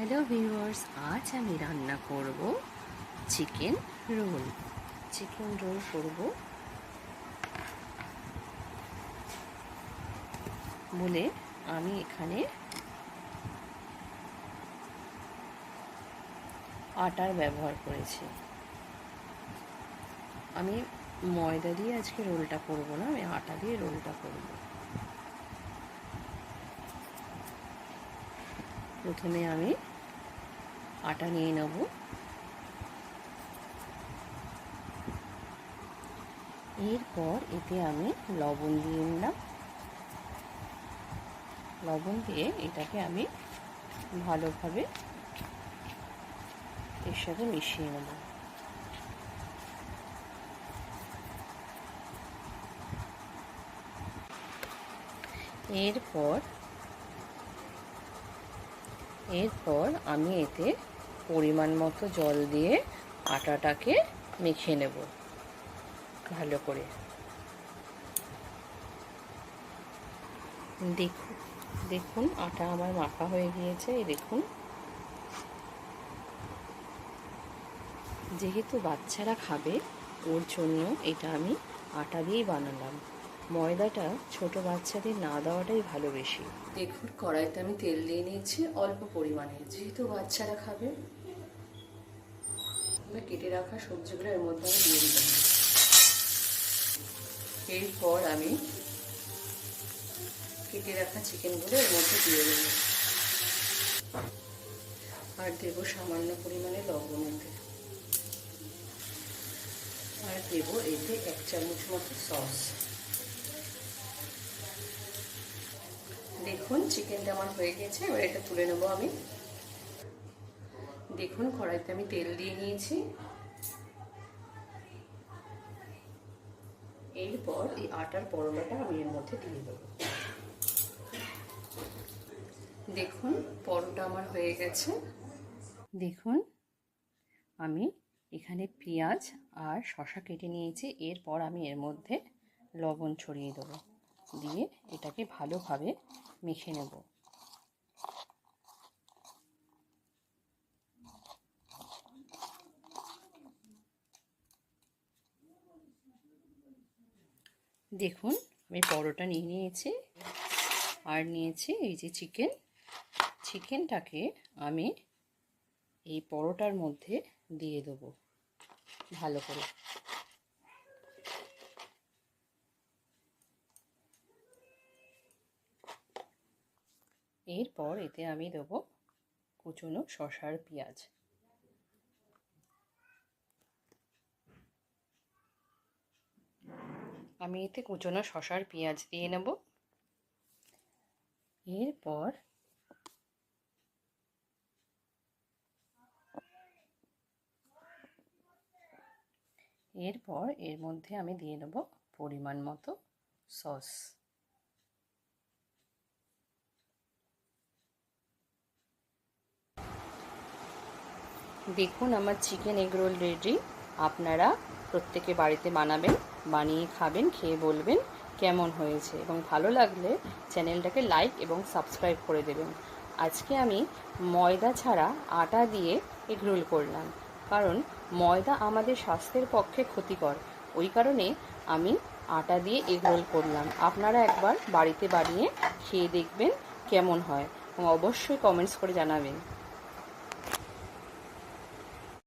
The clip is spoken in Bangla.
হ্যালো ভিউয়ার্স আজ আমি রান্না করব চিকেন রোল। চিকেন রোল করব। বলে আমি এখানে আটার ব্যবহার করেছি। আমি ময়দা দিয়ে আজকে রোলটা করব না, আমি আটা দিয়ে রোলটা করব। প্রথমে আমি আটা নিয়ে নেব। এরপর এতে আমি লবণ দিয়ে নিলাম। লবণ দিয়ে এটাকে আমি ভালোভাবে এর সাথে মিশিয়ে নেব। এরপর এরপর আমি এতে পরিমাণ মতো জল দিয়ে আটাটাকে মেখে নেব। ভালো করে। দেখুন দেখুন, আটা আমার মাখা হয়ে গিয়েছে দেখুন। যেহেতু বাচ্চারা খাবে, ওর জন্য এটা আমি আটা দিয়েই বানালাম। ময়দাটা ছোট বাচ্চাদের না দেওয়াটাই ভালো বেশি। দেখুন, কড়াইতে আমি তেল দিয়ে নিয়েছি, অল্প পরিমাণে। যেহেতু বাচ্চারা খাবে আমি কেটে রাখা সবজিগুলো এর মধ্যে আমি দিয়ে দিলাম। এরপর আমি কেটে রাখা চিকেনগুলো এর মধ্যে দিয়ে দেব। আর দেবো সামান্য পরিমাণে লবণ এতে। আর দেবো এতে এক চামচ মতো সস। দেখুন, চিকেনটা আমার হয়ে গেছে, এবার এটা তুলে নেব আমি। দেখুন, কড়াইতে আমি তেল দিয়ে নিয়েছি। এরপর এই আটার পরোটাটা আমি এর মধ্যে দিয়ে দেবো। দেখুন, পরোটা আমার হয়ে গেছে। দেখুন, আমি এখানে পেঁয়াজ আর শশা কেটে নিয়েছি। এরপর আমি এর মধ্যে লবণ ছড়িয়ে দেবো। দিয়ে এটাকে ভালোভাবে মেখে নেব। দেখুন, আমি পরোটা নিয়ে নিয়েছি আর নিয়েছি এই যে চিকেন। চিকেনটাকে আমি এই পরোটার মধ্যে দিয়ে দেবো ভালো করে। এরপর এতে আমি দেবো কুচনো শশার পেঁয়াজ। আমি এতে কুচনো শশার পেঁয়াজ দিয়ে নেব। এরপর এরপর এর মধ্যে আমি দিয়ে নেব পরিমাণ মতো সস। দেখুন আমার চিকেন এগ রোল রেডি আপনারা প্রত্যেকে বাড়িতে বানাবেন, বানিয়ে খাবেন, খেয়ে বলবেন কেমন হয়েছে। এবং ভালো লাগলে চ্যানেলটাকে লাইক এবং সাবস্ক্রাইব করে দেবেন। আজকে আমি ময়দা ছাড়া আটা দিয়ে এগ রোল করলাম। কারণ ময়দা আমাদের স্বাস্থ্যের পক্ষে ক্ষতিকর। ওই কারণে আমি আটা দিয়ে এগ রোল করলাম। আপনারা একবার বাড়িতে বানিয়ে খেয়ে দেখবেন কেমন হয়। এবং অবশ্যই কমেন্টস করে জানাবেন।